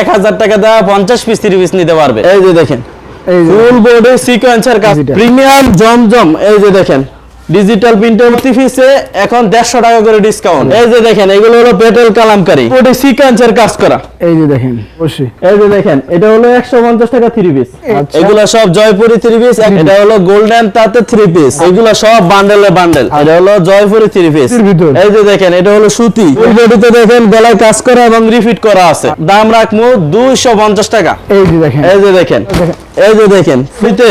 এক হাজার টাকা দেওয়া পঞ্চাশ পিস তিরিশ পিস নিতে পারবে। এই যে দেখেন। এই যে ফুল বোর্ডে সিকোয়েন্সের কাজ। প্রিমিয়াম জমজম এই যে দেখেন। ডিজিটাল প্রিন্টের প্রতি পিসে এখন দেড়শো টাকা করে ডিসকাউন্ট এই যে দেখেন এগুলো হলো পেট্রোল কালামকারী। বোর্ডে সিকোয়েন্সের কাজ করা। এই যে দেখেন অবশ্যই। এই যে দেখেন এটা হলো একশো পঞ্চাশ টাকা থ্রি পিস আচ্ছা। এগুলো সব জয়পুরি থ্রি পিস এটা হলো গোল্ডেন তাতে থ্রি পিস এগুলো সব বান্ডেলে বান্ডেল এটা হলো জয়পুরি থ্রি পিস এই যে দেখেন এটা হলো সুতি। ফুল বডিতে দেখেন গলায় কাজ করা এবং রিফিট করা আছে। দাম দুইশো পঞ্চাশ টাকা। এই যে দেখেন। এই যে দেখেন। দেখেন। এই যে দেখেন ফ্রিতে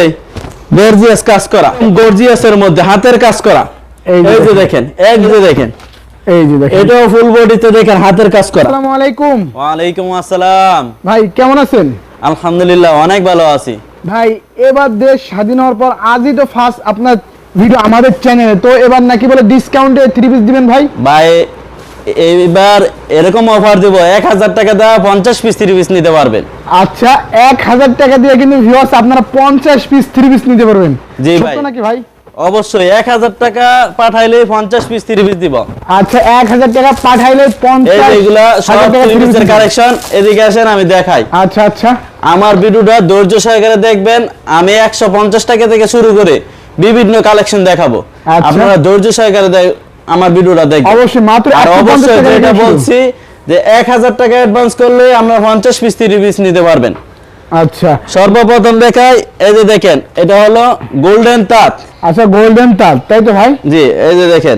গর্জিয়াস কাজ করা। গর্জিয়াসের মধ্যে হাতের কাজ করা। এই যে দেখেন। এক যে দেখেন। এই যে দেখেন। এটাও ফুল বডিতে দেখেন হাতের কাজ করা। আসসালামু আলাইকুম। ওয়ালাইকুম আসসালাম। ভাই কেমন আছেন? আলহামদুলিল্লাহ অনেক ভালো আছি। ভাই এবার দেশ স্বাধীন হওয়ার পর আজই তো ফার্স্ট আপনার ভিডিও আমাদের চ্যানেলে তো এবার নাকি বলে ডিসকাউন্টে থ্রি পিস দিবেন ভাই? ভাই এইবার এরকম অফার দিব এক হাজার টাকা দেওয়া পঞ্চাশ পিস থ্রি পিস নিতে পারবেন। আচ্ছা এক হাজার টাকা দিয়ে কিন্তু ভিউয়ার্স আপনারা পঞ্চাশ পিস থ্রি পিস নিতে পারবেন। জি ভাই। নাকি ভাই? অবশ্যই এক হাজার টাকা পাঠাইলে পঞ্চাশ পিস থ্রি পিস দিব। আচ্ছা এক হাজার টাকা পাঠাইলে সব পিসের কালেকশন এদিকে আসেন আমি দেখাই। আচ্ছা আচ্ছা। আমার ভিডিওটা ধৈর্য সহকারে দেখবেন আমি একশো পঞ্চাশ টাকা থেকে শুরু করে বিভিন্ন কালেকশন দেখাবো। আচ্ছা। আপনারা ধৈর্য সহকারে আমার ভিডিওটা দেখবেন। অবশ্যই মাত্র আর 150 অবশ্যই টাকা যেটা বলছি যে এক হাজার টাকা অ্যাডভান্স করলে আমরা পঞ্চাশ পিস থ্রি পিস নিতে পারবেন। আচ্ছা। সর্বপ্রথম দেখাই এই যে দেখেন এটা হলো গোল্ডেন তাঁত। আচ্ছা গোল্ডেন তার তাই তো ভাই? জি এই যে দেখেন।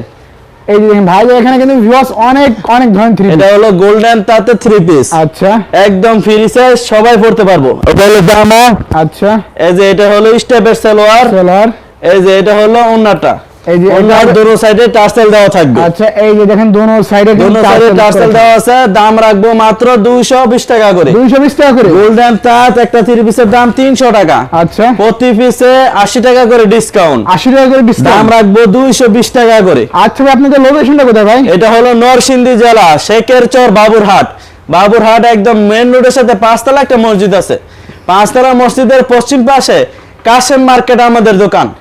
এই যে ভাই এখানে কিন্তু ভিউয়ার্স অনেক অনেক ধরনের থ্রি এটা হলো গোল্ডেন তাঁতে থ্রি পিস আচ্ছা। একদম ফ্রি সাইজ সবাই পড়তে পারব। এটা হলো জামা। আচ্ছা। এই যে এটা হলো স্টেপের সালোয়ার। সেলার এই যে এটা হলো ওন্নাটা। এই যে ওন্নার এটা- দুটো সাইডে টার্সেল দেওয়া থাকবে। আচ্ছা এই যে দেখেন দোনো সাইডে সাইডে টার্সেল দেওয়া আছে। দাম রাখব মাত্র দুইশো বিশ টাকা করে। দুইশো বিশ টাকা করে? গোল্ডেন তাঁত একটা থ্রি পিসের দাম তিনশো টাকা। আচ্ছা। প্রতি পিসে আশি টাকা করে ডিসকাউন্ট আশি টাকা করে দাম রাখব দুইশো বিশ টাকা করে। আচ্ছা আপনাদের লোকেশনটা কোথায় ভাই? এটা হলো নরসিংদী জেলা শেখের চর বাবুরহাট। বাবুরহাট একদম মেন রোডের সাথে পাঁচতলা একটা মসজিদ আছে। পাঁচতলা মসজিদের পশ্চিম পাশে কাশেম মার্কেট আমাদের দোকান।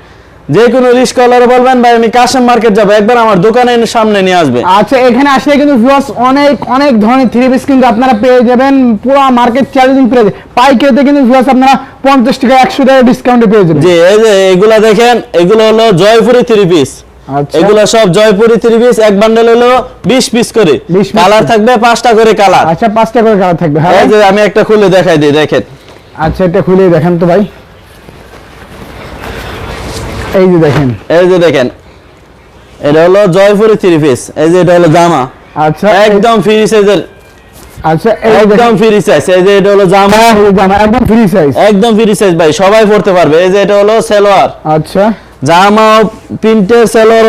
যে কোনো রিস্কলার বলবেন ভাই আমি কাশেম মার্কেট যাব। একবার আমার দোকানের সামনে নিয়ে আসবে। আচ্ছা এখানে আসলে কিন্তু ভিউয়ার্স অনেক অনেক ধরনের থ্রি পিস কিন্তু আপনারা পেয়ে যাবেন। পুরো মার্কেট চ্যালেঞ্জিং প্রাইস পাইকারিতে কিন্তু ভিউয়ার্স আপনারা পঞ্চাশ টাকা একশো টাকা ডিসকাউন্টে পেয়ে যাবেন। যে এই যে এগুলা দেখেন এগুলো হলো জয়পুরি থ্রি পিস আচ্ছা। এগুলো সব জয়পুরি থ্রি পিস এক বান্ডেল হলো বিশ পিস করে। 20 কালার। থাকবে পাঁচটা করে কালার আচ্ছা পাঁচটা করে কালার থাকবে। হ্যাঁ। এই যে আমি একটা খুলে দেখাই দিই দেখেন। আচ্ছা এটা খুলে দেখেন তো ভাই। এই যে দেখেন। এই যে দেখেন এটা হলো জয়পুরি থ্রি পিস এই যে এটা হলো জামা। আচ্ছা একদম ফ্রি সাইজের আচ্ছা একদম ফ্রি সাইজ এই যে এটা হলো জামা। এই জামা একদম ফ্রি সাইজ একদম ফ্রি সাইজ ভাই সবাই পড়তে পারবে। এই যে এটা হলো সালোয়ার। আচ্ছা। জামা প্রিন্টের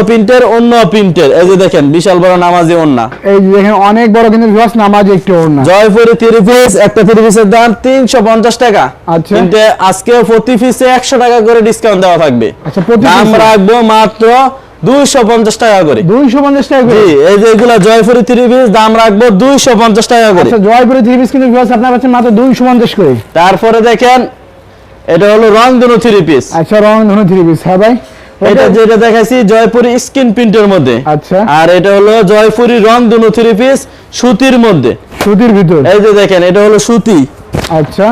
প্রিন্টের অন্য প্রিন্টের। এই যে দেখেন বিশাল বড় নামাজি ওন্না এই যে দেখেন অনেক বড় কিন্তু ভিউয়ার্স নামাজ একটু ওর না জয়পুরি থ্রি পিস একটা থ্রি পিসের দাম তিনশো পঞ্চাশ টাকা। আচ্ছা। কিন্তু আজকে প্রতি পিসে একশো টাকা করে ডিসকাউন্ট দেওয়া থাকবে। আচ্ছা প্রতি দাম রাখব মাত্র দুইশো পঞ্চাশ টাকা করে। দুইশো পঞ্চাশ টাকা করে? জি এই যে এগুলা জয়পুরি থ্রি পিস দাম রাখব দুইশো পঞ্চাশ টাকা করে। আচ্ছা জয়পুরে থ্রি পিস কিন্তু ভিউয়ার্স আপনার পাচ্ছেন মাত্র দুইশো পঞ্চাশ করে। তারপরে দেখেন এটা হলো রং দুনো থ্রি পিস আচ্ছা রং ধনু থ্রি পিস হ্যাঁ ভাই এটা যেটা দেখাইছি জয়পুরি স্কিন প্রিন্টের মধ্যে। আচ্ছা। আর এটা হলো জয়পুরি রং দুনো থ্রি পিস সুতির মধ্যে। সুতির ভিতর। এই যে দেখেন এটা হলো সুতি। আচ্ছা।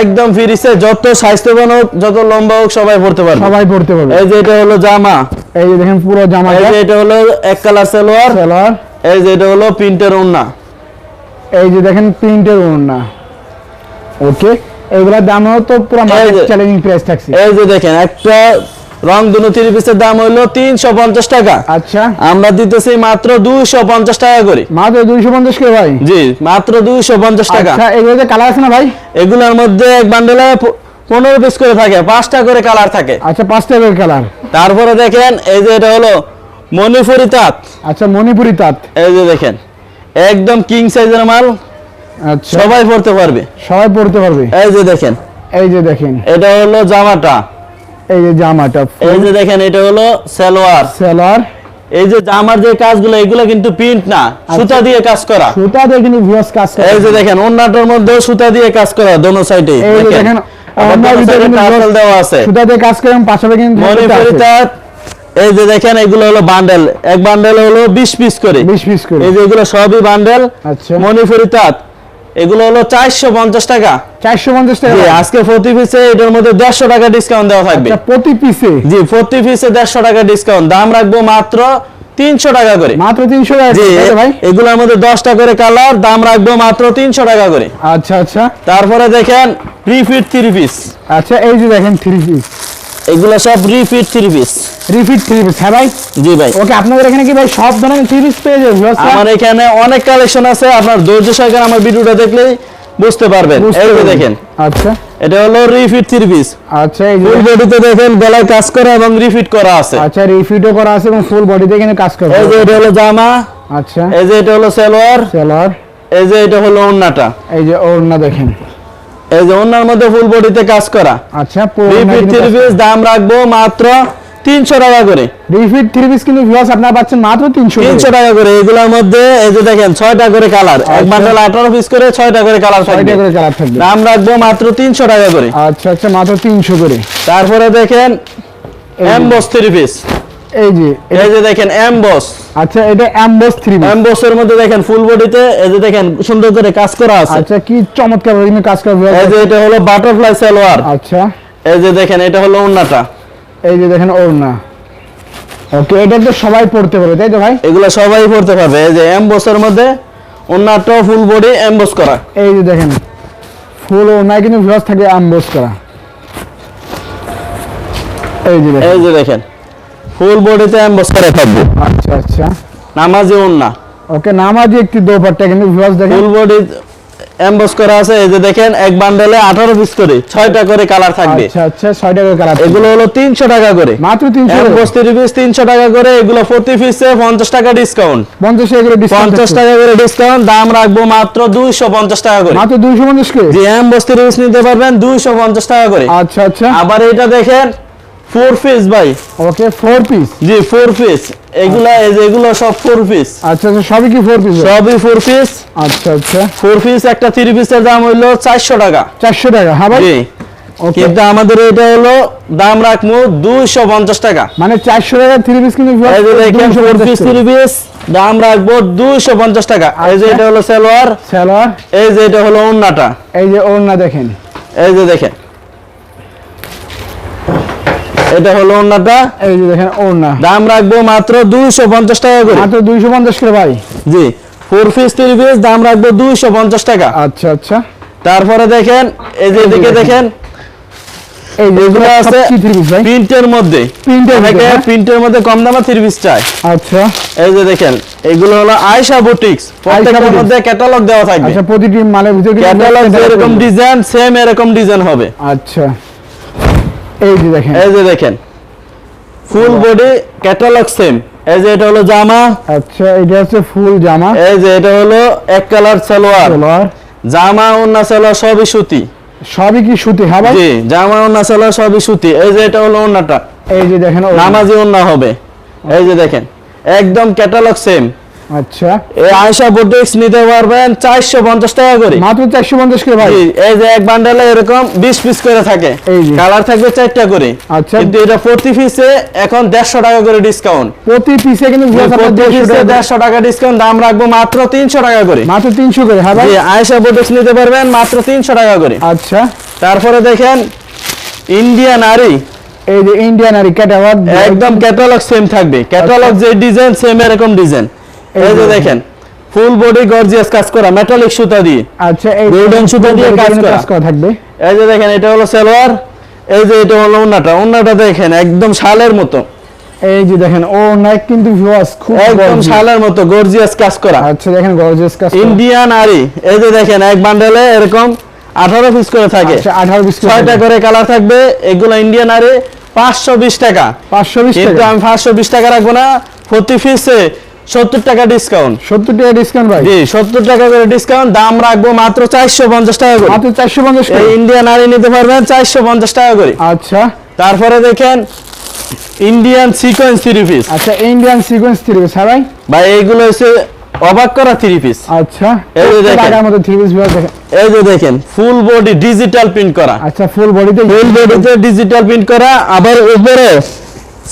একদম ফিরিসে যত স্বাস্থ্যবান হোক যত লম্বা হোক সবাই পড়তে পারবে। সবাই পড়তে পারবে। এই যে এটা হলো জামা। এই যে দেখেন পুরো জামা এই যে এটা হলো এক কালার সালোয়ার। সালোয়ার। এই যে এটা হলো প্রিন্টের ওন্না এই যে দেখেন প্রিন্টের ওড়না। ওকে। এইগুলোর দামও তো পুরো মার্কেট চ্যালেঞ্জিং প্রাইস থাকছে এই যে দেখেন একটা রং দুনো থ্রি পিসের দাম হলো তিনশো পঞ্চাশ টাকা। আচ্ছা। আমরা দিতেছি মাত্র দুইশো পঞ্চাশ টাকা করে। মাত্র দুইশো পঞ্চাশ করে ভাই? জি মাত্র দুইশো পঞ্চাশ টাকা। আচ্ছা এগুলোতে কালার আছে না ভাই? এগুলোর মধ্যে এক বান্ডেলে পনেরো পিস করে থাকে পাঁচটা করে কালার থাকে। আচ্ছা পাঁচটা করে কালার তারপরে দেখেন এই যে এটা হলো মণিপুরি তাঁত। আচ্ছা মণিপুরি তাঁত। এই যে দেখেন একদম কিং সাইজের মাল। আচ্ছা। সবাই পড়তে পারবে। সবাই পড়তে পারবে। এই যে দেখেন। এই যে দেখেন। এটা হলো জামাটা। এই যে জামাটা এই যে দেখেন এটা হলো সালোয়ার। সেলার এই যে জামার যে কাজগুলো এগুলো কিন্তু প্রিন্ট না সুতা দিয়ে কাজ করা। সুতা দিয়ে কিন্তু ভিউয়ার্স কাজ করে। এই যে দেখেন ওন্নাটার মধ্যে সুতা দিয়ে কাজ করা দোনো সাইডে এই যে দেখেন। অন্যার ভিতরে দেওয়া আছে। সুতা দিয়ে কাজ করেন পাশাপাশি কিন্তু এই যে দেখেন এগুলো হলো বান্ডেল এক বান্ডেল হলো বিশ পিস করে। বিশ পিস করে। এই যে এগুলো সবই বান্ডেল আচ্ছা। তাঁত এগুলো হলো চারশো পঞ্চাশ টাকা। চারশো পঞ্চাশ টাকা। জি আজকে প্রতি পিসে এটার মধ্যে দেড়শো টাকা ডিসকাউন্ট দেওয়া থাকবে। আচ্ছা, প্রতি পিসে জি প্রতি পিসে দেড়শো টাকা ডিসকাউন্ট দাম রাখব মাত্র তিনশো টাকা করে। মাত্র তিনশো টাকা জি ভাই? এগুলোর মধ্যে দশটা করে কালার দাম রাখব মাত্র তিনশো টাকা করে। আচ্ছা আচ্ছা। তারপরে দেখেন রিফিট থ্রি পিস আচ্ছা এই যে দেখেন থ্রি পিস এগুলো সব refit three piece refit three piece হ্যাঁ ভাই? জি ভাই। ওকে আপনাদের এখানে কি ভাই সব ধরনের থ্রি পিস পেয়ে যাবে viewers রা? আমার এখানে অনেক কালেকশন আছে আপনার ধৈর্য সহকারে আমার ভিডিওটা দেখলেই বুঝতে পারবেন। এই দেখেন। আচ্ছা। এটা হলো রিফিট থ্রি পিস আচ্ছা এই ফুল বডিতে দেখেন। গলায় কাজ করা এবং রিফিট করা আছে। আচ্ছা রিফিটও করা আছে এবং ফুল বডিতে এখানে কাজ করবে এই যে এটা হলো জামা। আচ্ছা। এই যে এটা হলো সালোয়ার। সেলার এই যে এটা হলো ওন্নাটা এই যে ওড়না দেখেন। এই যে ওন্নার মধ্যে ফুল বডিতে কাজ করা। আচ্ছা রিফিট থ্রি পিস দাম রাখব মাত্র তিনশো টাকা করে। রিফিট থ্রি পিস কিন্তু ভিউয়ার্স আপনারা পাচ্ছেন মাত্র তিনশো তিনশো টাকা করে। এগুলোর মধ্যে এই যে দেখেন ছয়টা করে কালার এক আচ্ছা। বান্ডেল আঠারো পিস করে ছয়টা করে কালার ছয়টা করে কালার থাকবে। দাম রাখব মাত্র তিনশো টাকা করে। আচ্ছা আচ্ছা মাত্র তিনশো করে। তারপরে দেখেন এমবস থ্রি পিস এই যে এই যে দেখেন এমবস আচ্ছা এটা অ্যাম্বস থ্রি পিস এমবসের মধ্যে দেখেন ফুল বডিতে এই যে দেখেন সুন্দর করে কাজ করা আছে। আচ্ছা কি চমৎকার ভাবে কাজ করবে এই যে এটা হলো বাটারফ্লাই সালোয়ার আচ্ছা। এই যে দেখেন এটা হলো ওন্নাটা এই যে দেখেন ওড়না। ওকে এটা তো সবাই পড়তে পারবে তাই তো ভাই? এগুলো সবাই পড়তে পারবে। এই যে এমবসের মধ্যে ওন্নাটাও ফুল বডি এমবস করা। এই যে দেখেন ফুল ওড়নায় কিন্তু ভিউয়ার্স থাকে অ্যাম্বস করা। এই যে দেখেন। এই যে দেখেন ফুল বডিতে এমবস করা থাকবে। আচ্ছা আচ্ছা। নামাজি ওড়না। ওকে নামাজি একটি দোপাট্টা কিন্তু ভিউয়ার্স দেখেন। ফুল বডি এমবস করা আছে এই যে দেখেন এক বান্ডেলে আঠারো পিস করে ছয়টা করে কালার থাকবে। আচ্ছা আচ্ছা ছয় টাকা কালার এগুলো হলো তিনশো টাকা করে। মাত্র তিনশো এমবস থ্রি পিস তিনশো টাকা করে এগুলো প্রতি পিসে পঞ্চাশ টাকা ডিসকাউন্ট পঞ্চাশ এগুলো ডিসকাউন্ট পঞ্চাশ টাকা করে ডিসকাউন্ট দাম রাখব মাত্র দুইশো পঞ্চাশ টাকা করে। মাত্র দুইশো পঞ্চাশ করে যে এমবস থ্রি পিস নিতে পারবেন দুইশো পঞ্চাশ টাকা করে। আচ্ছা আচ্ছা। আবার এটা দেখেন ফোর পিস ভাই। ওকে ফোর পিস জি ফোর পিস এগুলা এই যে এগুলো সব ফোর পিস আচ্ছা আচ্ছা সবই কি ফোর পিস সবই ফোর পিস আচ্ছা আচ্ছা। ফোর পিস একটা থ্রি পিসের দাম হইল চারশো টাকা। চারশো টাকা হ্যাঁ ভাই? জি। ওকে কিন্তু আমাদের এটা হলো দাম রাখব দুইশো পঞ্চাশ টাকা। মানে চারশো টাকা থ্রি পিস কিন্তু ফোর পিস থ্রি পিস দাম রাখব দুইশো পঞ্চাশ টাকা। এই যে আচ্ছা। এটা হলো সালোয়ার। স্যালোয়ার এই যে এটা হলো ওন্নাটা এই যে ওড়না দেখেন। এই যে দেখেন। এটা হলো ওন্নাটা এই যে দেখেন ওড়না। দাম রাখব মাত্র দুইশো পঞ্চাশ টাকা করে। মাত্র দুইশো পঞ্চাশ করে ভাই? জি ফোর পিস থ্রি পিস দাম রাখব দুইশো পঞ্চাশ টাকা। আচ্ছা আচ্ছা। তারপরে দেখেন এই যে এদিকে দেখেন এই যে এগুলো আছে প্রিন্টের মধ্যে। এর মধ্যে, হ্যাঁ? প্রিন্টের মধ্যে কম দামে থ্রি পিস চায় আচ্ছা। এই যে দেখেন এগুলো হলো আয়শা বুটিক্স প্রত্যেকটার মধ্যে ক্যাটালগ দেওয়া থাকবে। আচ্ছা প্রতিটি মালের ভিতরে ক্যাটালগ করে। ডিজাইন সেম এরকম ডিজাইন হবে। আচ্ছা। এই যে দেখেন। এই যে দেখেন। ফুল বডি ক্যাটালগ সেম এই যে এটা হলো জামা। আচ্ছা এটা হচ্ছে ফুল জামা। এই যে এটা হলো এক কালার সালোয়ার। সালোয়ার। জামা ওন্না সালোয়ার সবই সুতি। সবই কি সুতি হ্যাঁ ভাই? জি জামা ওন্না সালোয়ার সবই সুতি। এই যে এটা হলো ওন্নাটা। এই যে দেখেন। নামাজি ওন্না হবে। এই যে দেখেন। একদম ক্যাটালগ সেম আচ্ছা। এই নিতে পারবেন চারশো পঞ্চাশ টাকা করে। মাত্র করে ভাই? এই যে এক বান্ডেলে এরকম বিশ পিস করে থাকে। কালার থাকবে চারটা করে। আচ্ছা। কিন্তু এটা প্রতি পিসে এখন দেড়শো টাকা করে ডিসকাউন্ট প্রতি পিসে কিন্তু 150 টাকা করে। দেড়শো টাকা ডিসকাউন্ট দাম রাখব মাত্র তিনশো টাকা করে। মাত্র তিনশো করে হ্যাঁ ভাই? নিতে পারবেন মাত্র তিনশো টাকা করে। আচ্ছা। তারপরে দেখেন ইন্ডিয়ান আরি এই যে ইন্ডিয়ান আর ক্যাটাওয়ার একদম ক্যাটালগ সেম থাকবে। ক্যাটালগ যে ডিজাইন সেম এরকম ডিজাইন এই যে দেখেন ফুল বডি গর্জিয়াস কাজ করা মেটালিক সুতা দিয়ে। আচ্ছা এই Golden সুতা দিয়ে কাজ করা। কাজ করা থাকবে। এই যে দেখেন এটা হলো সালোয়ার এই যে এটা হলো ওন্নাটা। ওন্নাটা দেখেন একদম শালের মতো। এই যে দেখেন ও নাই কিন্তু ভিউয়ার্স খুব একদম শালের মতো গর্জিয়াস কাজ করা। আচ্ছা দেখেন গর্জিয়াস কাজ ইন্ডিয়ান আরি এই যে দেখেন এক বান্ডেলে এরকম আঠারো পিস করে থাকে। আচ্ছা 18 বিশ ছয়টা করে কালার থাকবে এগুলো ইন্ডিয়ান আরি পাঁচশো বিশ টাকা। 520 কিন্তু টাকা। আমি পাঁচশো বিশ টাকা রাখব না প্রতি পিসে সত্তর টাকা ডিসকাউন্ট 70 টাকা ডিসকাউন্ট ভাই। জি সত্তর টাকা করে ডিসকাউন্ট দাম রাখব মাত্র চারশো পঞ্চাশ টাকা করে। মাত্র 450 এই ইন্ডিয়ান আরি নিতে পারবেন চারশো পঞ্চাশ টাকা করে। আচ্ছা। তারপরে দেখেন ইন্ডিয়ান সিকোয়েন্স থ্রি পিস আচ্ছা ইন্ডিয়ান সিকোয়েন্স থ্রি পিস হ্যাঁ ভাই? ভাই এইগুলো হচ্ছে অবাক করা থ্রি পিস আচ্ছা। এই যে দেখেন। মতো থ্রি পিস দেখেন। এই যে দেখেন ফুল বডি ডিজিটাল প্রিন্ট করা। আচ্ছা ফুল বডিতে ফুল বডিতে ডিজিটাল প্রিন্ট করা আবার উপরে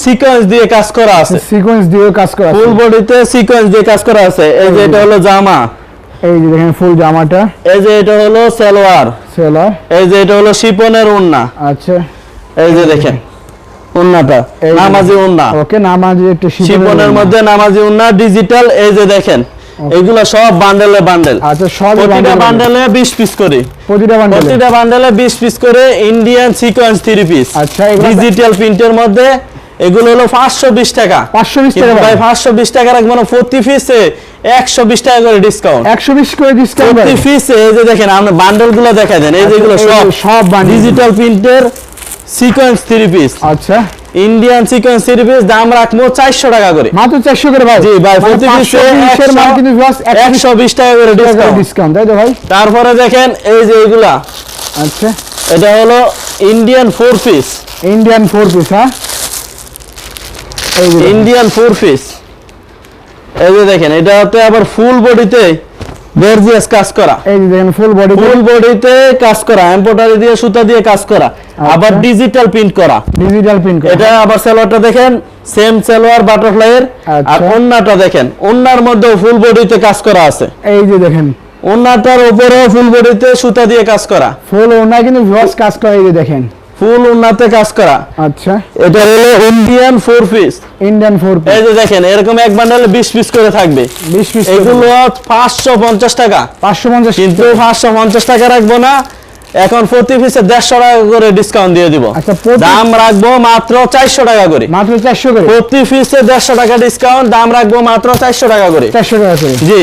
সিকোয়েন্স দিয়ে কাজ করা আছে। সিকোয়েন্স দিয়ে কাজ করা আছে। ফুল বডিতে সিকোয়েন্স দিয়ে কাজ করা আছে। এই যে এটা হলো জামা। এই যে দেখেন ফুল জামাটা। এই যে এটা হলো সালোয়ার। সেলার এই যে এটা হলো শিপনের ওন্না আচ্ছা। এই যে দেখেন ওন্নাটা নামাজি ওন্না ওকে নামাজি একটু শিপনের মধ্যে নামাজি ওন্না ডিজিটাল এই যে দেখেন এগুলো সব বান্ডেলে বান্ডেল আচ্ছা সব প্রতিটা বান্ডেলে 20 পিস করে। প্রতিটা বান্ডেল প্রতিটা বান্ডেলে 20 পিস করে ইন্ডিয়ান সিকোয়েন্স থ্রি পিস আচ্ছা, ডিজিটাল প্রিন্টের মধ্যে এগুলো হলো 520 টাকা। 520 কিন্তু টাকা ভাই ভাই। 520 টাকা রাখব না প্রতি পিসে 120 টাকা করে ডিসকাউন্ট একশো বিশ করে ডিসকাউন্ট প্রতি পিসে এই যে দেখেন আপনি বান্ডেলগুলো দেখা দেন এই যেগুলো আচ্ছা, সব সব ডিজিটাল প্রিন্টের সিকোয়েন্স থ্রি পিস আচ্ছা। ইন্ডিয়ান সিকোয়েন্স থ্রি পিস দাম রাখব 400 টাকা করে। মাত্র চারশো করে ভাই। জি ভাই মানে প্রতি 500 পিসে just 120 টাকা করে ডিসকাউন্ট তাই তো ভাই? তারপরে দেখেন এই যে এগুলা। আচ্ছা। এটা হলো Indian four piece Indian four piece হ্যাঁ? ইন্ডিয়ান ফোর পিস এই যে দেখেন এটাতে আবার ফুল বডিতে গর্জিয়াস কাজ করা। এই দেখেন ফুল বডি ফুল বডিতে কাজ করা এমব্রয়ডারি দিয়ে সুতা দিয়ে কাজ করা। আবার ডিজিটাল প্রিন্ট করা। ডিজিটাল প্রিন্ট করা। এটা আবার সালোয়ারটা দেখেন সেম সালোয়ার বাটারফ্লাই এর। আর আচ্ছা। ওন্নাটা দেখেন ওন্নার মধ্যেও ফুল বডিতে কাজ করা আছে। এই যে দেখেন। ওন্নাটার উপরেও ফুল বডিতে সুতা দিয়ে কাজ করা। ফুল ওনা কিন্তু ভিউয়ার্স কাজ করা এই যে দেখেন। ফুল ওন্নাতে কাজ করা। আচ্ছা। এটা হলো Indian four piece Indian four piece এই যে দেখেন এরকম এক বান্ডালে বিশ পিস করে থাকবে। বিশ পিস এগুলো পাঁচশো পঞ্চাশ টাকা। পাঁচশো পঞ্চাশ কিন্তু পাঁচশো পঞ্চাশ টাকা রাখব না এখন প্রতি পিসে দেড়শো টাকা করে ডিসকাউন্ট দিয়ে দিব। আচ্ছা, দাম রাখব মাত্র চারশো টাকা করে। মাত্র চারশো করে? প্রতি পিসে দেড়শো টাকা ডিসকাউন্ট দাম রাখব মাত্র চারশো টাকা করে। চারশো টাকা করে। জি।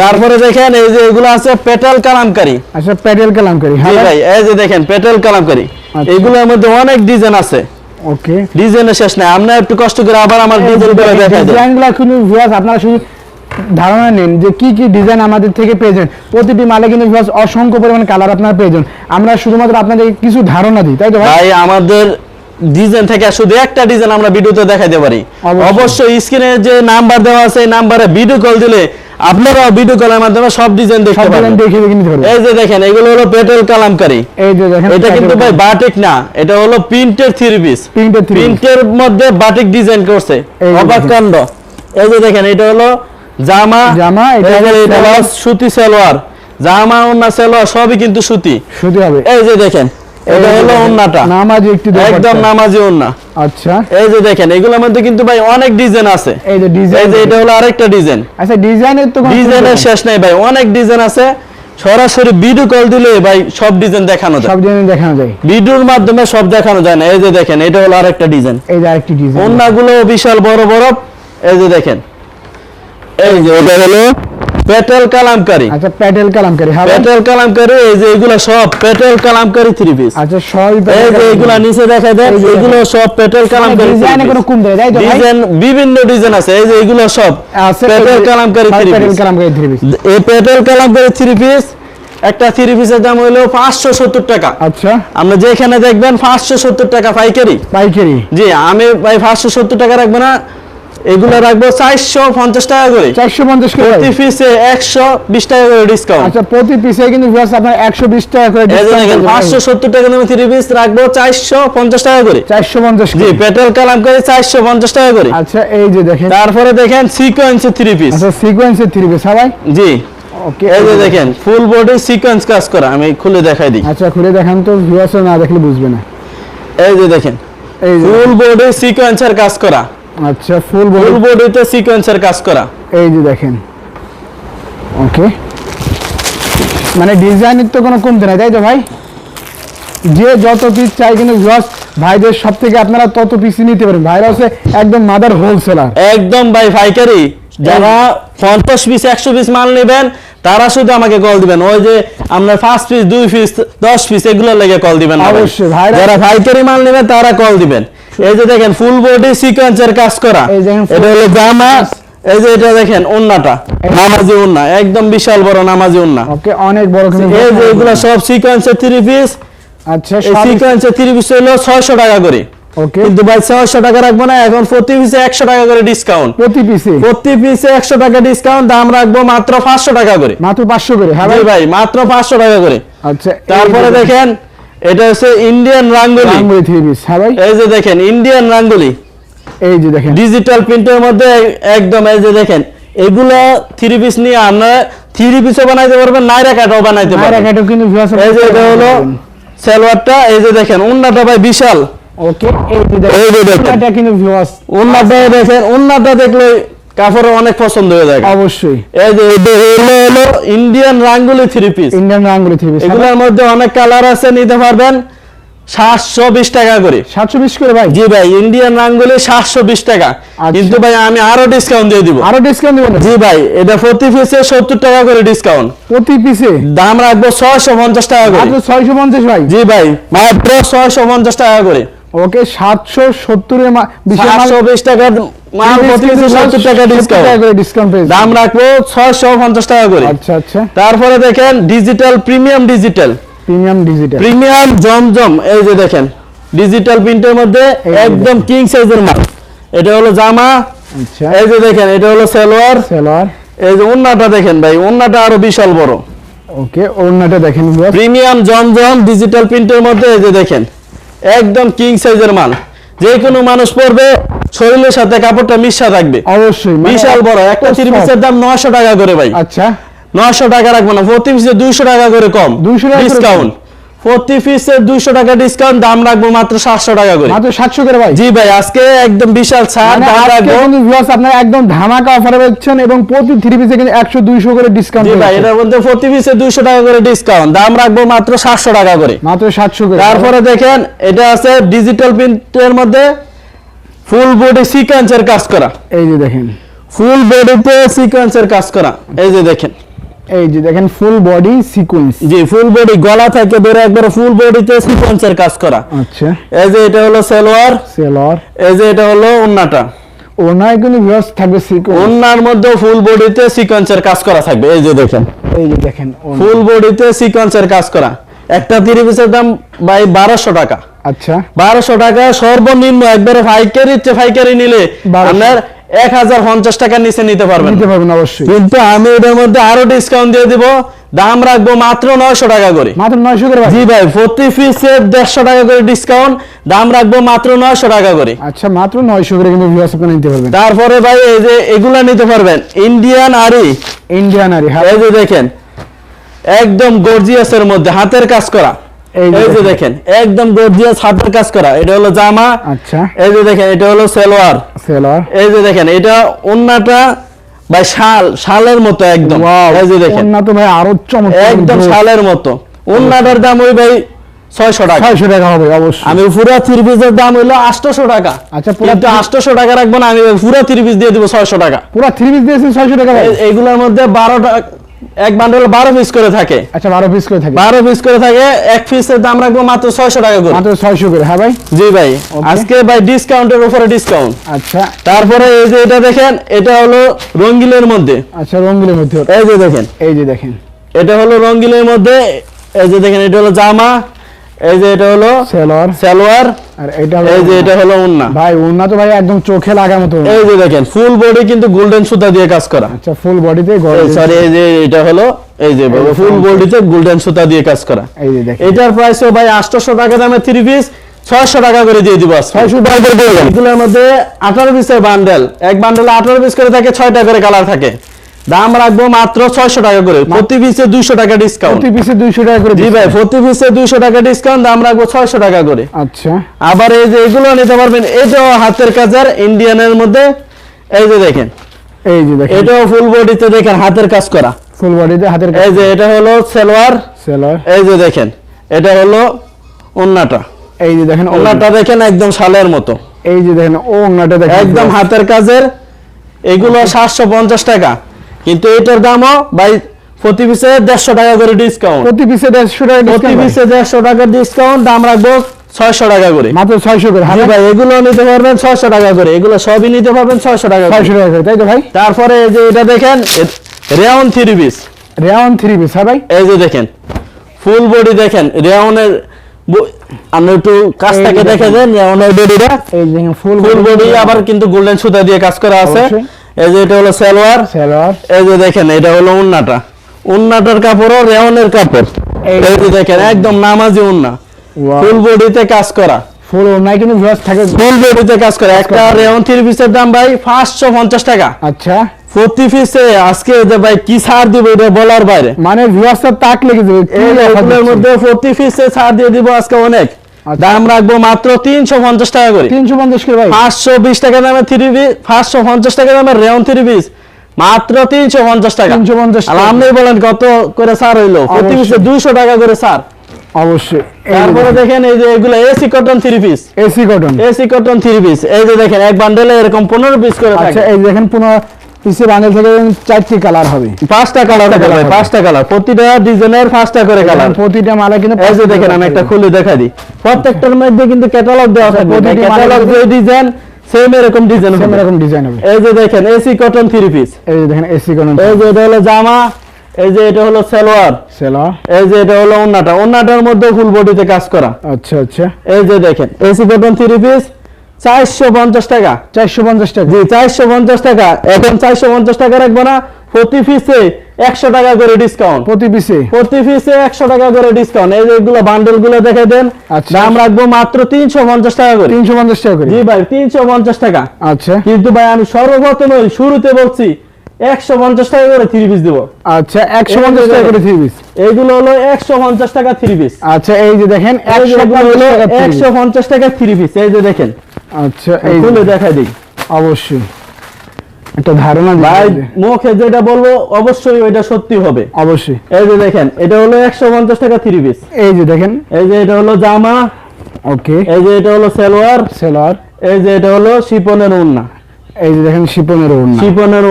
তারপরে দেখেন এই যে এগুলো আছে পেটেল কালামকারি। আচ্ছা পেটেল কালাম করি জি হ্যাঁ ভাই এই যে দেখেন পেটেল কালামকারি। আচ্ছা। এগুলোর মধ্যে অনেক ডিজাইন আছে। ওকে ডিজাইনের শেষ নাই। আমরা একটু কষ্ট করে আবার আমার ডিজাইন করে দেখাই ডিজাইনগুলো কিন্তু ভিউয়ার্স আপনারা শুধু ধারণা নিন যে কি কি ডিজাইন আমাদের থেকে পেয়েছেন। প্রতিটি মালে কিন্তু ভিউয়ার্স অসংখ্য পরিমাণ কালার আপনারা পেয়েছেন। আমরা শুধুমাত্র আপনাদের কিছু ধারণা দিই তাই তো ভাই? আমাদের ডিজাইন থেকে শুধু একটা ডিজাইন আমরা ভিডিওতে দেখাইতে পারি। অবশ্যই। অবশ্যই স্ক্রিনে যে নাম্বার দেওয়া আছে এই নাম্বারে ভিডিও কল দিলে আপনারা ভিডিও কলের মাধ্যমে সব ডিজাইন দেখতে পারবেন। দেখে দেখে নিতে পারবেন। এই যে দেখেন এগুলো হলো পেটেল কালামকারি। এই যে দেখেন এটা কিন্তু ভাই বাটিক না এটা হলো প্রিন্টের থ্রি পিস প্রিন্টের থ্রি প্রিন্টের মধ্যে বাটিক ডিজাইন করছে। অবাক কাণ্ড। এই যে দেখেন এটা হলো জামা। জামা, এটা এই হলো এটা হলো সুতি সালোয়ার। জামা ওন্না সালোয়ার সবই কিন্তু সুতি। সুতি হবে। এই যে দেখেন এটা হলো ওন্নাটা। নামাজি একটু একদম নামাজি ওন্না। আচ্ছা। এই যে দেখেন এগুলোর মধ্যে কিন্তু ভাই অনেক ডিজাইন আছে। এই যে এই ডিজাইন যে এটা হলো আরেকটা ডিজাইন। আচ্ছা ডিজাইনের তো ডিজাইনের শেষ নাই ভাই অনেক ডিজাইন আছে। সরাসরি ভিডিও কল দিলে ভাই সব ডিজাইন দেখানো যায়। সব ডিজাইন দেখানো যায়। ভিডিওর মাধ্যমে সব দেখানো যায় না। এই যে দেখেন এটা হলো আরেকটা ডিজাইন। এই যে আরেকটি ডিজাইন। ওন্নাগুলো বিশাল বড় বড়। এই যে দেখেন। এই যে এটা হলো পেটেল কালামকারি। আচ্ছা প্যাডেল কালামকারি হ্যাঁ? পেটেল কালামকারি এই যে এগুলো সব পেটেল কালামকারি থ্রি পিস আচ্ছা সবই এই যে এগুলা নিচে দেখা দেন এগুলো সব পেটেল কালামকারি ডিজাইনে কোনো কম দেয় তাই তো ভাই? ডিজাইন বিভিন্ন ডিজাইন আছে এই যে এগুলো সব petal kalamkari three piece kalamkari three piece এই পেটেল কালামকারি থ্রি পিস একটা থ্রি পিসের দাম হলো পাঁচশো সত্তর টাকা। আচ্ছা। আমরা যেখানে দেখবেন পাঁচশো সত্তর টাকা পাইকারি। পাইকারি। জি আমি ভাই পাঁচশো সত্তর টাকা রাখব না এগুলো রাখব চারশো পঞ্চাশ টাকা করে। চারশো পঞ্চাশ করে। প্রতি পিসে একশো বিশ টাকা করে ডিসকাউন্ট আচ্ছা প্রতি পিসে কিন্তু ভিউয়ার্স আপনার একশো বিশ টাকা করে পাঁচশো সত্তর টাকা দামে থ্রি পিস রাখব চারশো পঞ্চাশ টাকা করে। চারশো পঞ্চাশ জি পেট্রোল কালাম করে চারশো পঞ্চাশ টাকা করে। আচ্ছা এই যে দেখেন। তারপরে দেখেন সিকোয়েন্স থ্রি পিস আচ্ছা সিকোয়েন্সের থ্রি পিস হ্যাঁ ভাই জি। ওকে এই যে দেখেন ফুল বডি সিকোয়েন্স কাজ করা আমি খুলে দেখাই দিই। আচ্ছা খুলে দেখান তো ভিউয়ার্স না দেখলে বুঝবে না। এই যে দেখেন এই ফুল বডি সিকোয়েন্সের কাজ করা। আচ্ছা ফুল ফুল বডিতে সিকোয়েন্সের কাজ করা। এই যে দেখেন। ওকে মানে ডিজাইনের তো কোনো কমতে নাই তাই তো ভাই? যে যত পিস চাই কিন্তু ভিউয়ার্স ভাইদের সব থেকে আপনারা তত পিসই নিতে পারেন। ভাইরা হচ্ছে একদম মাদার হোলসেলার একদম ভাই পাইকারি। যারা পঞ্চাশ পিস একশো পিস মাল নেবেন তারা শুধু আমাকে কল দিবেন। ওই যে আপনার ফার্স্ট পিস দুই পিস দশ পিস এগুলো লেগে কল দিবেন। অবশ্যই, যারা পাইকারি মাল নেবেন তারা কল দিবেন। এই যে দেখেন ফুল বডি সিকোয়েন্সের কাজ করা। এটা হলো জামা এই যে এটা দেখেন ওন্নাটা নামাজি ওন্না একদম বিশাল বড় নামাজি ওন্না। ওকে অনেক বড় এই যে এগুলো সব সিকোয়েন্সের থ্রি পিস আচ্ছা সিকোয়েন্সের থ্রি পিস হলো ছয়শো টাকা করে। ওকে। কিন্তু ভাই ছয়শো টাকা রাখব না এখন প্রতি পিসে একশো টাকা করে ডিসকাউন্ট প্রতি পিসে প্রতি পিসে একশো টাকা ডিসকাউন্ট দাম রাখব মাত্র পাঁচশো টাকা করে। মাত্র পাঁচশো করে হ্যাঁ ভাই? ভাই মাত্র পাঁচশো টাকা করে। আচ্ছা তারপরে দেখেন এটা হচ্ছে ইন্ডিয়ান রাঙ্গুলি রাঙ্গুলি থ্রি পিস হ্যাঁ ভাই। এই যে দেখেন ইন্ডিয়ান রাঙ্গুলি এই যে দেখেন। ডিজিটাল প্রিন্টের মধ্যে একদম এই যে দেখেন এগুলো থ্রি পিস নিয়ে আমরা থ্রি পিসও বানাইতে পারবেন নাইরা কাটাও বানাইতে নাইরা কাটও কিন্তু ভিউয়ার্স এই যে এটা হলো সালোয়ারটা এই যে দেখেন উন্নাটা ভাই বিশাল। ওকে এই যে দেখেন এই যে দেখেন। এটা কিন্তু ভিউয়ার্স উন্নাটা দেখেন উন্নাটা দেখলে কাপড়ের অনেক পছন্দ হয়ে যায় অবশ্যই। এই যে হলো হলো Indian rangoli three piece Indian rangoli three piece এগুলোর মধ্যে অনেক কালার আছে নিতে পারবেন। সাতশো বিশ টাকা করে। সাতশো বিশ করে ভাই? জি ভাই ইন্ডিয়ান রাঙ্গুলি সাতশো বিশ টাকা। আচ্ছা। কিন্তু ভাই আমি আরও ডিসকাউন্ট দিয়ে দিব। আরও ডিসকাউন্ট দিবেন জি ভাই এটা প্রতি পিসে সত্তর টাকা করে ডিসকাউন্ট প্রতি পিসে দাম রাখব ছয়শো পঞ্চাশ টাকা করে। মাত্র ছয়শো পঞ্চাশ ভাই। জি ভাই মাত্র ছয়শো পঞ্চাশ টাকা করে। ওকে সাতশো সত্তরের বিশের মাল সাতশো বিশ টাকা মাল টাকা ডিসকাউন্ট ডিসকাউন্ট দাম রাখব ছয়শো পঞ্চাশ টাকা করে। আচ্ছা আচ্ছা। তারপরে দেখেন digital premium digital premium digital premium জমজম এই যে দেখেন ডিজিটাল প্রিন্টের মধ্যে একদম কিং সাইজের মাল। এটা হলো জামা আচ্ছা। এই যে দেখেন এটা হলো সালোয়ার। সেলোয়ার। এই যে ওন্নাটা দেখেন ভাই ওন্নাটা আরও বিশাল বড়। ওকে ওড়নাটা দেখেন। প্রিমিয়াম জমজম ডিজিটাল প্রিন্টের মধ্যে এই যে দেখেন একদম কিং সাইজের মাল। যে কোনো মানুষ পরবে শরীরের সাথে কাপড়টা মিশা থাকবে। অবশ্যই মানে বিশাল বড় একটা তিরিশের দাম নয়শো টাকা করে ভাই। আচ্ছা। নয়শো টাকা রাখব না প্রতি পিসে দুইশো টাকা করে কম। 200 টাকা ডিসকাউন্ট প্রতি পিসে দুইশো টাকা ডিসকাউন্ট দাম রাখব মাত্র সাতশো টাকা করে। মাত্র সাতশো করে ভাই। জি ভাই আজকে একদম বিশাল ছাড় মানে দাম রাখব। কিন্তু viewers আপনারা একদম ধামাকা অফারে পাচ্ছেন এবং প্রতি পিসে কিন্তু করে ডিসকাউন্ট জি ভাই মধ্যে প্রতি পিসে টাকা করে ডিসকাউন্ট দাম রাখব মাত্র সাতশো টাকা করে। মাত্র সাতশো করে। তারপরে দেখেন এটা আছে ডিজিটাল প্রিন্টের মধ্যে ফুল বডি সিকোয়েন্সের কাজ করা। এই যে দেখেন। ফুল বডিতে সিকোয়েন্সের কাজ করা। এই যে দেখেন। এই যে দেখেন ফুল বডি সিকোয়েন্স জি ফুল বডি গলা থেকে ধরে একবার ফুল বডিতে সিকোয়েন্সের কাজ করা। আচ্ছা। এই যে এটা হলো সালোয়ার সেলর এই যে এটা হলো ওন্নাটা। ওনায় কিন্তু ভিউয়ার্স থাকবে সিকোয়েন্স ওন্নার মধ্যে ফুল বডিতে সিকোয়েন্সের কাজ করা থাকবে। এই যে দেখেন। এই যে দেখেন ফুল বডিতে সিকোয়েন্সের কাজ করা। একটা পিসের দাম বাই বারোশো টাকা। আচ্ছা। বারোশো টাকা সর্বনিম্ন একবারে ফাইকারি ফাইকারি নিলে আপনার এক হাজার পঞ্চাশ টাকার নিচে নিতে পারবেন। নিতে পারবেন অবশ্যই। কিন্তু আমি এটার মধ্যে আরও ডিসকাউন্ট দিয়ে দিব। দাম রাখব মাত্র নয়শো টাকা করে। মাত্র নয়শো করে জি ভাই প্রতি পিসে দেড়শো টাকা করে ডিসকাউন্ট দাম রাখব মাত্র নয়শো টাকা করে। আচ্ছা মাত্র নয়শো করে কিন্তু ভিউয়ার্স আপনারা নিতে পারবেন। তারপরে ভাই এই যে এগুলা নিতে পারবেন। ইন্ডিয়ান আরি ইন্ডিয়ান আর এই যে দেখেন একদম গর্জিয়াসের মধ্যে হাতের কাজ করা। এই যে দেখেন একদম গর্জিয়াস হাতের কাজ করা এটা হলো জামা আচ্ছা। এই যে দেখেন এটা হলো সালোয়ার। সেলর এই যে দেখেন এটা ওন্নাটা ভাই শাল শালের মতো একদম। এই যে দেখেন। ওড়না তো ভাই আরও চমৎকার একদম শালের মতো। ওন্নাটার দাম ওই ভাই ছয়শো টাকা। ছয়শো টাকা হবে অবশ্যই। আমি পুরো থ্রি পিসের দাম হইল আটশোশো টাকা। আচ্ছা, পুরা আটশোশো টাকা রাখব না আমি পুরো থ্রি পিস দিয়ে দিব ছয়শো টাকা। পুরো থ্রি পিস দিয়েছেন ছয়শো টাকা এইগুলোর মধ্যে বারো টাকা এক বান্ডেল বারো পিস করে থাকে। আচ্ছা বারো পিস করে থাকে। বারো পিস করে থাকে এক পিসের দাম রাখব মাত্র ছয়শো টাকা করে। মাত্র ছয়শো করে হ্যাঁ ভাই? জি ভাই আজকে ভাই ডিসকাউন্টের উপরে ডিসকাউন্ট আচ্ছা। তারপরে এই যে এটা দেখেন এটা হলো রঙ্গিলের মধ্যে। আচ্ছা রঙ্গিলের মধ্যে। এই যে দেখেন। এই যে দেখেন। এটা হলো রঙ্গিলের মধ্যে এই যে দেখেন এটা হলো জামা এই যে এটা হলো সালোয়ার। সালোয়ার। আর এটা এই যে এটা হলো উন্না। ভাই ওড়না তো ভাই একদম চোখে লাগার মতো এই যে দেখেন ফুল বডি কিন্তু গোল্ডেন সুতা দিয়ে কাজ করা। আচ্ছা ফুল বডিতে গর্জিয়াস সরি এই যে এটা হলো এই যে যে ফুল বডিতে গোল্ডেন সুতা দিয়ে কাজ করা। এই যে দেখেন। এটার প্রাইসও ভাই টাকা দামে পিস ছয়শো টাকা করে দিয়ে দিব ছয়শো টাকা করে দিয়ে এগুলোর মধ্যে পিসের বান্ডেল এক বান্ডেলে আঠারো পিস করে থাকে ছয়টা করে কালার থাকে। দাম রাখব মাত্র ছয়শো টাকা করে। প্রতি পিসে দুইশো টাকা ডিসকাউন্ট প্রতি পিসে দুইশো টাকা করে জি ভাই প্রতি পিসে দুইশো টাকা ডিসকাউন্ট দাম রাখব ছয়শো টাকা করে। আচ্ছা। আবার এই যে এগুলো নিতে পারবেন এটাও হাতের কাজের ইন্ডিয়ানের মধ্যে এই যে দেখেন। এই যে দেখেন। এটাও ফুল বডিতে দেখেন হাতের কাজ করা। ফুল বডিতে হাতের এই যে এটা হলো সালোয়ার। এই যে দেখেন এটা হলো ওন্নাটা। এই যে দেখেন ওন্নাটা দেখেন একদম শালের মতো। এই যে দেখেন ও ওড়নাটা দেখেন একদম হাতের কাজের এগুলো সাতশো পঞ্চাশ টাকা। কিন্তু এটার দামও ভাই প্রতি পিসে দেড়শো টাকা করে ডিসকাউন্ট প্রতি পিসে দেড়শো টাকা প্রতি পিসে দেড়শো টাকা ডিসকাউন্ট দাম রাখব ছয়শো টাকা করে। মাত্র ছয়শো করে হ্যাঁ ভাই এগুলো নিতে পারবেন ছয়শো টাকা করে। এগুলো সবই নিতে পারবেন ছয়শো টাকা ছয়শো টাকা করে তাই তো ভাই? তারপরে এই যে এটা দেখেন rayon three piece three piece হ্যাঁ ভাই? এই যে দেখেন ফুল বডি দেখেন রেওনের আপনি একটু কাছ এই থেকে যে দেখে। দেন রেওনের বডিটা এই দেখেন ফুল ফুল বডি আবার কিন্তু গোল্ডেন সুতা দিয়ে কাজ করা আছে। এই যে এটা হলো সালোয়ার। সেলর এই যে দেখেন এটা হলো উন্নাটা। উন্নাটার কাপড়ও রেওনের কাপড়। এই যে দেখেন একদম নামাজি উন্না। ফুল বডিতে কাজ করা। ফুল ওড়নায় কিন্তু ভিউয়ার্স থাকে। ফুল বডিতে কাজ করা। একটা রেওন থ্রি পিসের দাম ভাই পাঁচশো পঞ্চাশ টাকা। আচ্ছা। প্রতি পিসে আজকে যে ভাই কি ছাড় দিব এটা বলার বাইরে। মানে ভিউয়ার্সটা তাক লেগে যাবে। এই offer মধ্যে প্রতি পিসে ছাড় দিয়ে দিব আজকে অনেক। দাম রাখব মাত্র তিনশো পঞ্চাশ টাকা করে। তিনশো পঞ্চাশ করে ভাই। পাঁচশো বিশ টাকা দামের থ্রি পিস পাঁচশো পঞ্চাশ টাকা দামের রেওন থ্রি পিস মাত্র তিনশো পঞ্চাশ টাকা। 350 আর টাকা। আপনি বলেন কত করে ছাড় হইল? প্রতি পিসে অবশ্যই। দুইশো টাকা করে ছাড়। অবশ্যই। তারপরে দেখেন। এই যে এগুলো AC cotton three piece AC cotton AC cotton three piece এই যে দেখেন এক বান্ডেলে এরকম পনেরো পিস করে আচ্ছা এই দেখেন পনেরো থেকে চারটি কালার হবে। পাঁচটা কালার হবে। পাঁচটা কালার। প্রতিটা ডিজাইনের পাঁচটা করে কালার। প্রতিটা মালা কিন্তু এই যে দেখেন আমি একটা খুলে দেখা দিই। প্রত্যেকটার মধ্যে কিন্তু ক্যাটালগ দেওয়া থাকবে। প্রতিটি ক্যাটালগ যে ডিজাইন সেম এরকম ডিজাইন হবে। এরকম ডিজাইন হবে। এই যে দেখেন এসি কটন থ্রি পিস এই যে দেখেন এসি কটন এই যে এটা হলো জামা এই যে এটা হলো সালোয়ার। সেলা এই যে এটা হলো ওন্নাটা। ওন্নাটার মধ্যে ফুল বডিতে কাজ করা। আচ্ছা আচ্ছা। এই যে দেখেন এসি কটন থ্রি পিস চারশো পঞ্চাশ টাকা। চারশো পঞ্চাশ টাকা। জি চারশো পঞ্চাশ টাকা। এখন চারশো পঞ্চাশ টাকা রাখব না প্রতি পিসে একশো টাকা করে ডিসকাউন্ট প্রতি পিসে প্রতি পিসে একশো টাকা করে ডিসকাউন্ট এই যে বান্ডেলগুলো দেখে দেন আচ্ছা। দাম রাখব মাত্র তিনশো পঞ্চাশ টাকা করে। তিনশো পঞ্চাশ টাকা করে। জি ভাই তিনশো পঞ্চাশ টাকা। আচ্ছা। কিন্তু ভাই আমি সর্বপ্রথম শুরুতে বলছি একশো পঞ্চাশ টাকা করে থ্রি পিস দেবো। আচ্ছা একশো পঞ্চাশ টাকা করে থ্রি পিস এইগুলো হলো একশো পঞ্চাশ টাকা থ্রি পিস আচ্ছা এই যে দেখেন একশো পঞ্চাশ টাকা থ্রি পিস এই যে দেখেন আচ্ছা এই খুলে দেখাই দিই। অবশ্যই। একটা ধারণা ভাই। মুখে যেটা বলব অবশ্যই ওইটা সত্যি হবে। অবশ্যই। এই যে দেখেন এটা হলো একশো পঞ্চাশ টাকা থ্রি পিস এই যে দেখেন। এই যে এটা হলো জামা। ওকে। এই যে এটা হলো সালোয়ার। সেলার এই যে এটা হলো শিপনের উন্না এই যে দেখেন শিপনের ওড়না। শিপনের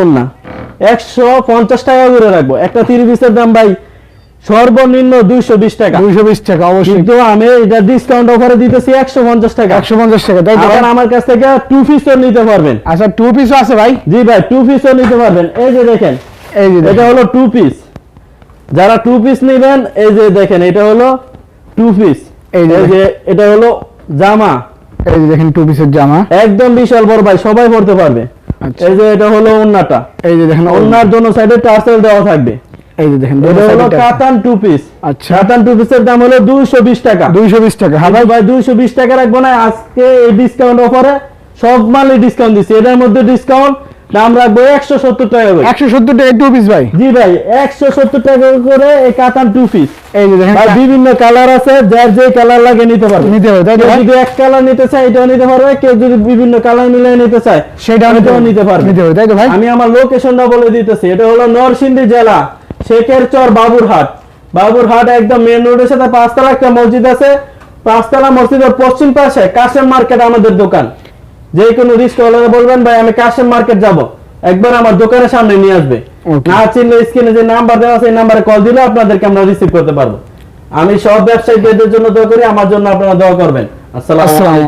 একশো পঞ্চাশ টাকা করে রাখব। একটা থ্রি পিসের দাম ভাই সর্বনিম্ন দুইশো বিশ টাকা। দুইশো বিশ টাকা অবশ্যই। কিন্তু আমি এটা ডিসকাউন্ট অফারে দিতেছি একশো পঞ্চাশ টাকা। একশো পঞ্চাশ টাকা আমার কাছ থেকে টু পিসও নিতে পারবেন। আচ্ছা টু পিসও আছে ভাই? জি ভাই টু পিসও নিতে পারবেন। এই যে দেখেন এই যে এটা হলো টু পিস যারা টু পিস নেবেন এই যে দেখেন এটা হলো টু পিস এই যে এটা হলো জামা। এই যে দেখেন টু পিসের জামা। একদম বিশাল বড় ভাই সবাই পড়তে পারবে। আচ্ছা। এই যে এটা হলো ওন্নাটা। এই যে দেখেন ওন্নার জন্য সাইডে টার্সেল দেওয়া থাকবে। এই যে দেখেন এটা হলো কাতান টু পিস আচ্ছা। কাতান টু পিসের দাম হলো দুইশো বিশ টাকা। দুইশো বিশ টাকা। হ্যাঁ ভাই দুইশো বিশ টাকা রাখব না আজকে এই ডিসকাউন্ট অফারে সব মালে ডিসকাউন্ট এটার মধ্যে ডিসকাউন্ট দাম রাখব একশো সত্তর টাকা করে। একশো সত্তর টাকা টু পিস ভাই। জি ভাই একশো সত্তর টাকা করে এই কাতান টু পিস এই যে দেখেন ভাই বিভিন্ন কালার আছে যার যে কালার লাগে নিতে পারবে। নিতে তাই ভাই? যদি এক কালার নিতে চায় এটাও নিতে পারবে। কেউ যদি বিভিন্ন কালার মিলিয়ে নিতে চায় সেটাও নিতে হবে। নিতে পারবে। তাই তো ভাই? আমি আমার লোকেশনটা বলে দিতেছি এটা হলো নরসিংদী জেলা। শেখের চর বাবুরহাট। বাবুরহাট একদম মেন রোডের সাথে পাঁচতলা একটা মসজিদ আছে। পাঁচতলা মসজিদের পশ্চিম পাশে কাশেম মার্কেট আমাদের দোকান। যে কোনো রিস্ক বলবেন ভাই আমি কাশেম মার্কেট যাব। একবার আমার দোকানের সামনে নিয়ে আসবে। না চিনলে স্ক্রিনে যে নাম্বার দেওয়া আছে এই নাম্বারে কল দিলে আপনাদেরকে আমরা রিসিভ করতে পারব। আমি সব ব্যবসায়ীদের জন্য দোয়া করি আমার জন্য আপনারা দোয়া করবেন। আসসালামু আসসালামু আলাইকুম।